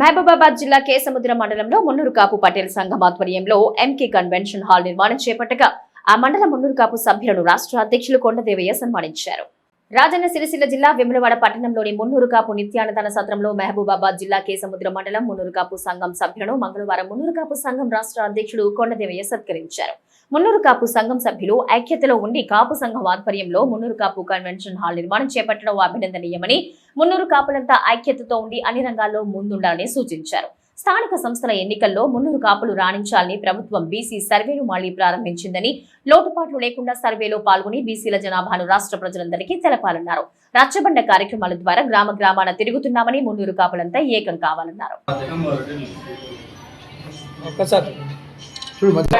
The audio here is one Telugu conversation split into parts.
మహబూబాబాద్ జిల్లా కేసముద్ర మండలంలో మున్నూరు కాపు పటేల్ సంఘం ఆధ్వర్యంలో ఎంకే కన్వెన్షన్ హాల్ నిర్మాణం చేపట్టగా ఆ మండల మున్నూరు కాపు సభ్యులను రాష్ట్ర అధ్యక్షులు కొండదేవయ్య సన్మానించారు. రాజన్న సిరిసిల్ల జిల్లా వెములవాడ పట్టణంలోని మున్నూరు కాపు నిత్యాన్నదాన సత్రంలో మహబూబాబాద్ జిల్లా కేసముద్ర మండలం మున్నూరు కాపు సంఘం సభ్యులను మంగళవారం మున్నూరు కాపు సంఘం రాష్ట్ర అధ్యక్షుడు కొండదేవయ్య సత్కరించారు. మున్నూరు కాపు సంఘం సభ్యులు ఐక్యతలో ఉండి కాపు సంఘం ఆధ్వర్యంలో మున్నూరు కాపు కన్వెన్షన్ హాల్ నిర్మాణం చేపట్టడం అభినందనీయమని మున్నూరు కాపులంతా ఐక్యతతో ఉండి అన్ని రంగాల్లో ముందుండాలని సూచించారు. స్థానిక సంస్థల ఎన్నికల్లో మున్నూరు కాపులు రాణించాలని ప్రభుత్వం బీసీ సర్వేను మళ్ళీ ప్రారంభించిందని లోటుపాట్లు లేకుండా సర్వేలో పాల్గొని బీసీల జనాభాను రాష్ట్ర ప్రజలందరికీ తెలపాలన్నారు. రచ్చబండ కార్యక్రమాల ద్వారా గ్రామ గ్రామాన తిరుగుతున్నామని మున్నూరు కాపులంతా ఏకం కావాలన్నారు. చూడు మధ్య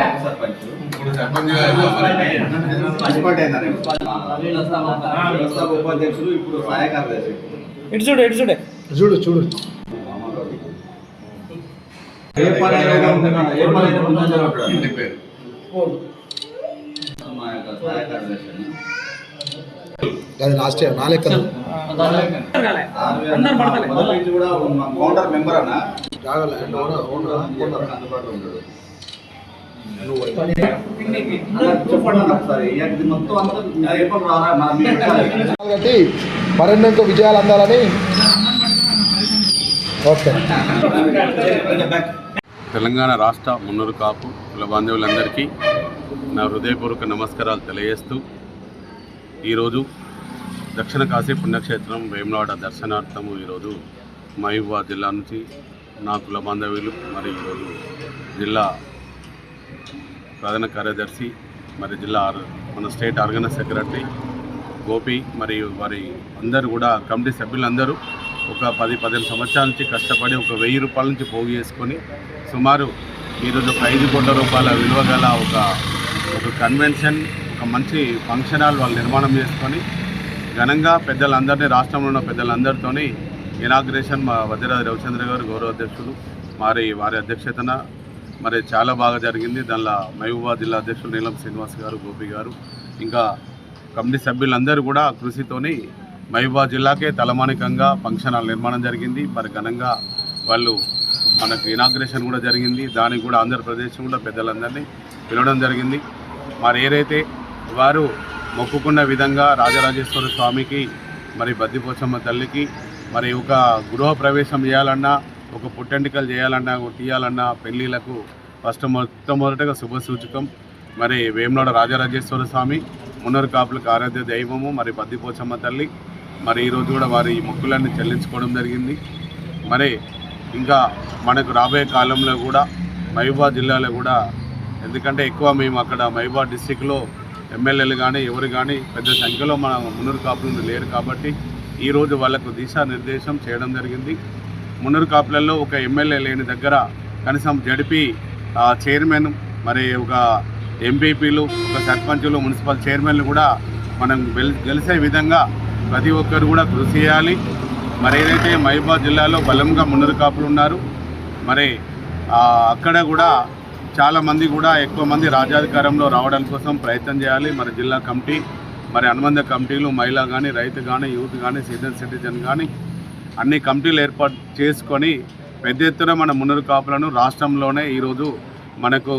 ఇప్పుడు సహాయ కార్యదర్శి ఇటు చూడు ఇటు చూడే చూడు చూడు ఏ పని పని. అది లాస్ట్ ఇయర్ నా మా కౌంటర్ మెంబర్ అన్న రాగలే అందుబాటులో ఉంటాడు నువ్వు మరెన్నో ఇంకో విజయాలు అందాలని ఓకే. తెలంగాణ రాష్ట్ర మున్నూరు కాపు కుల బాంధవులందరికీ నా హృదయపూర్వక నమస్కారాలు తెలియజేస్తూ ఈరోజు దక్షిణ కాశీ పుణ్యక్షేత్రం వేములవాడ దర్శనార్థము ఈరోజు మహబూబాద్ జిల్లా నుంచి నా కుల బాంధవ్యులు మరి ఈరోజు జిల్లా ప్రధాన కార్యదర్శి మరి జిల్లా మన స్టేట్ ఆర్గనైజ్ సెక్రటరీ గోపి మరియు వారి అందరూ కూడా కమిటీ సభ్యులందరూ ఒక పది పదిహేను సంవత్సరాల నుంచి కష్టపడి ఒక వెయ్యి రూపాయల నుంచి పోగు చేసుకొని సుమారు ఈరోజు ఒక ఐదు కోట్ల రూపాయల విలువ గల ఒక ఒక కన్వెన్షన్ ఒక మంచి ఫంక్షన్ హాల్ వాళ్ళు నిర్మాణం చేసుకొని ఘనంగా పెద్దలందరినీ రాష్ట్రంలో ఉన్న పెద్దలందరితోని ఇనాగ్రేషన్ మా వజ్రరాజు రవిచంద్ర గారు గౌరవ అధ్యక్షులు మరి వారి అధ్యక్షతన మరి చాలా బాగా జరిగింది. దానిలో మహబూబాబాద్ జిల్లా అధ్యక్షులు నీలం శ్రీనివాస్ గారు గోపి గారు ఇంకా కమిటీ సభ్యులందరూ కూడా కృషితోని మహబూబాబాద్ జిల్లాకే తలమానికంగా ఫంక్షన్ హాల్ నిర్మాణం జరిగింది. మరి ఘనంగా వాళ్ళు మనకు ఇనాగ్రేషన్ కూడా జరిగింది. దానికి కూడా ఆంధ్రప్రదేశ్ కూడా పెద్దలందరినీ పిలవడం జరిగింది. మరి ఏదైతే వారు మొక్కుకున్న విధంగా రాజరాజేశ్వర స్వామికి మరి బద్దిపోచమ్మ తల్లికి మరి ఒక గృహ ప్రవేశం చేయాలన్నా ఒక పుట్టెంటికలు చేయాలన్నా ఒక తీయాలన్నా పెళ్ళిళ్ళకు ఫస్ట్ మొట్టమొదటగా శుభ సూచకం. మరి వేమనాడ రాజరాజేశ్వర స్వామి మున్నూరు కాపులకు ఆరాధ్య దైవము మరి బద్దిపోచమ్మ తల్లి మరి ఈరోజు కూడా వారి మొక్కులన్నీ చెల్లించుకోవడం జరిగింది. మరి ఇంకా మనకు రాబోయే కాలంలో కూడా మహబూబాద్ జిల్లాలో కూడా ఎందుకంటే ఎక్కువ మేము అక్కడ మహబూబాద్ డిస్టిక్లో ఎమ్మెల్యేలు కానీ ఎవరు కానీ పెద్ద సంఖ్యలో మన మున్నూరు కాపులు లేరు కాబట్టి ఈరోజు వాళ్ళకు దిశానిర్దేశం చేయడం జరిగింది. మున్నూరు కాపులలో ఒక ఎమ్మెల్యే లేని దగ్గర కనీసం జడిపి చైర్మన్ మరి ఒక ఎంపీపీలు ఒక సర్పంచులు మున్సిపల్ చైర్మన్లు కూడా మనం గెల్ గెలిచే విధంగా ప్రతి ఒక్కరు కూడా కృషి చేయాలి. మరి ఏదైతే మహిబాద్ జిల్లాలో బలంగా మున్నూరు కాపులు ఉన్నారు మరి అక్కడ కూడా చాలామంది కూడా ఎక్కువ మంది రాజాధికారంలో రావడం కోసం ప్రయత్నం చేయాలి. మరి జిల్లా కమిటీ మరి అనుబంధ కమిటీలు మహిళ కానీ రైతు కానీ యూత్ కానీ సీనియర్ సిటిజన్ కానీ అన్ని కమిటీలు ఏర్పాటు చేసుకొని పెద్ద ఎత్తున మన మున్నరు కాపులను రాష్ట్రంలోనే ఈరోజు మనకు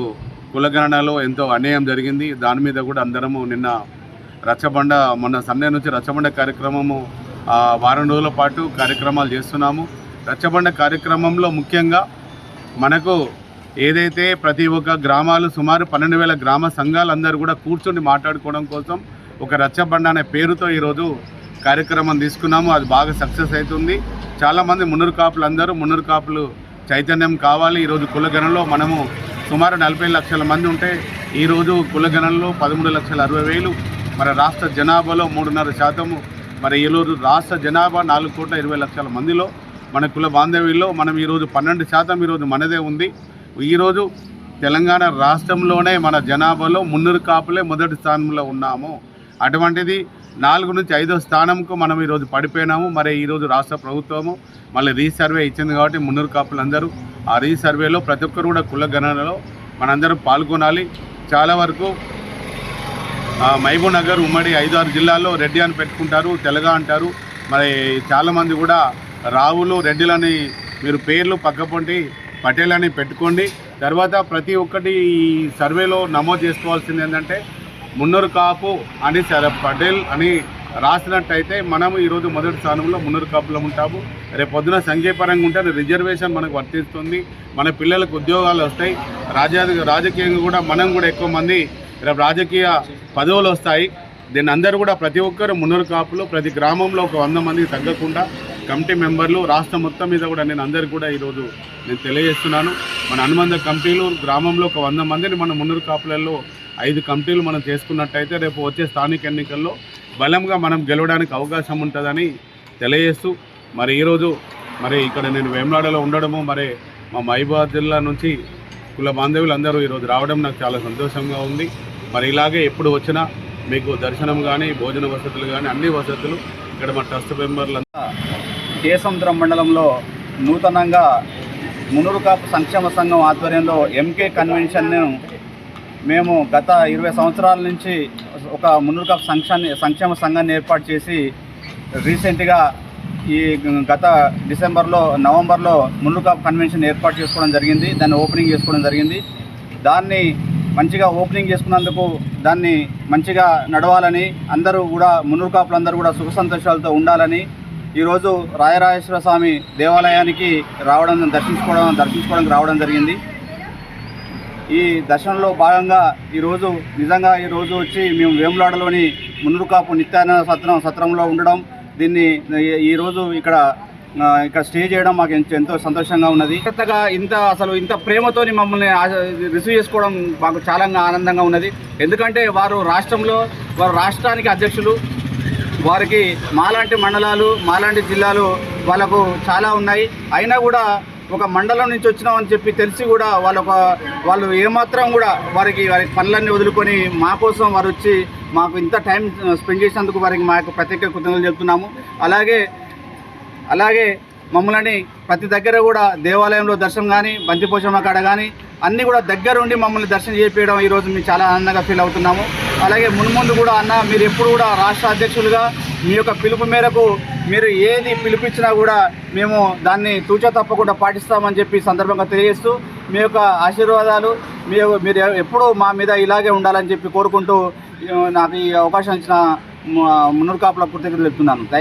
కులగణనలో ఎంతో అన్యాయం జరిగింది. దాని మీద కూడా అందరము నిన్న రచ్చబండ మొన్న సండే నుంచి రచ్చబండ కార్యక్రమము వారం రోజుల పాటు కార్యక్రమాలు చేస్తున్నాము. రచ్చబండ కార్యక్రమంలో ముఖ్యంగా మనకు ఏదైతే ప్రతి ఒక్క గ్రామాలు సుమారు పన్నెండు వేల గ్రామ సంఘాలందరూ కూడా కూర్చొని మాట్లాడుకోవడం కోసం ఒక రచ్చబండ అనే పేరుతో ఈరోజు కార్యక్రమం తీసుకున్నాము. అది బాగా సక్సెస్ అవుతుంది. చాలామంది మున్నూరు కాపులు అందరూ మున్నూరు కాపులు చైతన్యం కావాలి. ఈరోజు కులగణంలో మనము సుమారు నలభై లక్షల మంది ఉంటే ఈరోజు కులగణంలో పదమూడు లక్షల అరవై వేలు. మన రాష్ట్ర జనాభాలో మూడున్నర శాతము. మరి ఈరోజు రాష్ట్ర జనాభా నాలుగు కోట్ల ఇరవై లక్షల మందిలో మన కుల బాంధవ్యంలో మనం ఈరోజు పన్నెండు శాతం ఈరోజు మనదే ఉంది. ఈరోజు తెలంగాణ రాష్ట్రంలోనే మన జనాభాలో మున్నూరు కాపులే మొదటి స్థానంలో ఉన్నాము. అటువంటిది నాలుగు నుంచి ఐదో స్థానంకు మనం ఈరోజు పడిపోయినాము. మరి ఈరోజు రాష్ట్ర ప్రభుత్వము మళ్ళీ రీసర్వే ఇచ్చింది కాబట్టి మున్నూరు కాపులందరూ ఆ రీసర్వేలో ప్రతి ఒక్కరు కూడా కుల గణనలో మనందరం పాల్గొనాలి. చాలా వరకు మహబూబ్ నగర్ ఉమ్మడి ఐదు ఆరు జిల్లాల్లో రెడ్డి అని పెట్టుకుంటారు తెలగ అంటారు. మరి చాలామంది కూడా రావులు రెడ్డిలని మీరు పేర్లు పక్కపొంటి పటేల్ అని పెట్టుకోండి. తర్వాత ప్రతి ఒక్కటి ఈ సర్వేలో నమోదు చేసుకోవాల్సింది ఏంటంటే మున్నూరు కాపు అని సరే పటేల్ అని రాసినట్టయితే మనము ఈరోజు మొదటి స్థానంలో మున్నూరు కాపులో ఉంటాము. రేపు పొద్దున సంఖ్యాపరంగా ఉంటే రిజర్వేషన్ మనకు వర్తిస్తుంది. మన పిల్లలకు ఉద్యోగాలు వస్తాయి. రాజా రాజకీయంగా కూడా మనం కూడా ఎక్కువ మంది రేపు రాజకీయ పదవులు వస్తాయి. దీన్ని అందరూ కూడా ప్రతి ఒక్కరు మున్నూరు కాపులు ప్రతి గ్రామంలో ఒక వంద మందికి తగ్గకుండా కమిటీ మెంబర్లు రాష్ట్రం మొత్తం మీద కూడా నేను అందరు కూడా ఈరోజు నేను తెలియజేస్తున్నాను. మన అనుబంధ కమిటీలు గ్రామంలో ఒక వంద మందిని మన మున్నూరు కాపులలో ఐదు కమిటీలు మనం చేసుకున్నట్టయితే రేపు వచ్చే స్థానిక ఎన్నికల్లో బలంగా మనం గెలవడానికి అవకాశం ఉంటుందని తెలియజేస్తూ మరి ఈరోజు మరి ఇక్కడ నేను వేమనాడలో ఉండడము మరి మా మహిబాద్ జిల్లా నుంచి కుల బాంధవులు అందరూ ఈరోజు రావడం నాకు చాలా సంతోషంగా ఉంది. మరి ఇలాగే ఎప్పుడు వచ్చినా మీకు దర్శనం కానీ భోజన వసతులు కానీ అన్ని వసతులు ఇక్కడ మా ట్రస్ట్ మెంబర్లంతా కేసముద్రం మండలంలో నూతనంగా మునురు కాపు సంక్షేమ సంఘం ఆధ్వర్యంలో ఎంకే కన్వెన్షన్ను మేము గత ఇరవై సంవత్సరాల నుంచి ఒక మునురు సంక్షాన్ని సంక్షేమ సంఘాన్ని ఏర్పాటు చేసి రీసెంట్గా ఈ గత డిసెంబర్లో నవంబర్లో మునురు కన్వెన్షన్ ఏర్పాటు చేసుకోవడం జరిగింది దాన్ని ఓపెనింగ్ చేసుకోవడం జరిగింది. దాన్ని మంచిగా ఓపెనింగ్ చేసుకున్నందుకు దాన్ని మంచిగా నడవాలని అందరూ కూడా మునురు కాపులందరూ కూడా సుఖ సంతోషాలతో ఉండాలని ఈరోజు రాయరాజేశ్వర స్వామి దేవాలయానికి రావడం దర్శించుకోవడం దర్శించుకోవడానికి రావడం జరిగింది. ఈ దర్శనంలో భాగంగా ఈరోజు నిజంగా ఈరోజు వచ్చి మేము వేములాడలోని మునురుకాపు నిత్యానంద సత్రం సత్రంలో ఉండడం దీన్ని ఈ- ఈరోజు ఇక్కడ ఇక్కడ స్టే చేయడం మాకు ఎంతో- ఎంతో సంతోషంగా ఉన్నది. కొత్తగా ఇంత అసలు ఇంత ప్రేమతోని మమ్మల్ని రిసీవ్ చేసుకోవడం మాకు చాలా ఆనందంగా ఉన్నది. ఎందుకంటే వారు రాష్ట్రంలో వారు రాష్ట్రానికి అధ్యక్షులు వారికి మాలాంటి మండలాలు మాలాంటి జిల్లాలు వాళ్ళకు చాలా ఉన్నాయి. అయినా కూడా ఒక మండలం నుంచి వచ్చినామని చెప్పి తెలిసి కూడా వాళ్ళ వాళ్ళు ఏమాత్రం కూడా వారికి వారి పనులన్నీ వదులుకొని మా కోసం వారు వచ్చి మాకు ఇంత టైం స్పెండ్ చేసినందుకు వారికి మా యొక్క ప్రత్యేక కృతజ్ఞతలు చెప్తున్నాము అలాగే అలాగే మమ్మల్ని ప్రతి దగ్గర కూడా దేవాలయంలో దర్శనం కానీ బంతిపోషమ్మ కాడ కానీ అన్నీ కూడా దగ్గర ఉండి మమ్మల్ని దర్శనం చేపించడం ఈరోజు మేము చాలా ఆనందంగా ఫీల్ అవుతున్నాము. అలాగే మున్ముందు కూడా అన్న మీరు ఎప్పుడు కూడా రాష్ట్ర అధ్యక్షులుగా మీ యొక్క పిలుపు మేరకు మీరు ఏది పిలిపించినా కూడా మేము దాన్ని తూచా తప్పకుండా పాటిస్తామని చెప్పి సందర్భంగా తెలియజేస్తూ మీ యొక్క ఆశీర్వాదాలు మీ మీరు ఎప్పుడూ మా మీద ఇలాగే ఉండాలని చెప్పి కోరుకుంటూ నాకు ఈ అవకాశం ఇచ్చిన మున్నూరు కాపుల కృతజ్ఞతలు చెప్తున్నాను. థ్యాంక్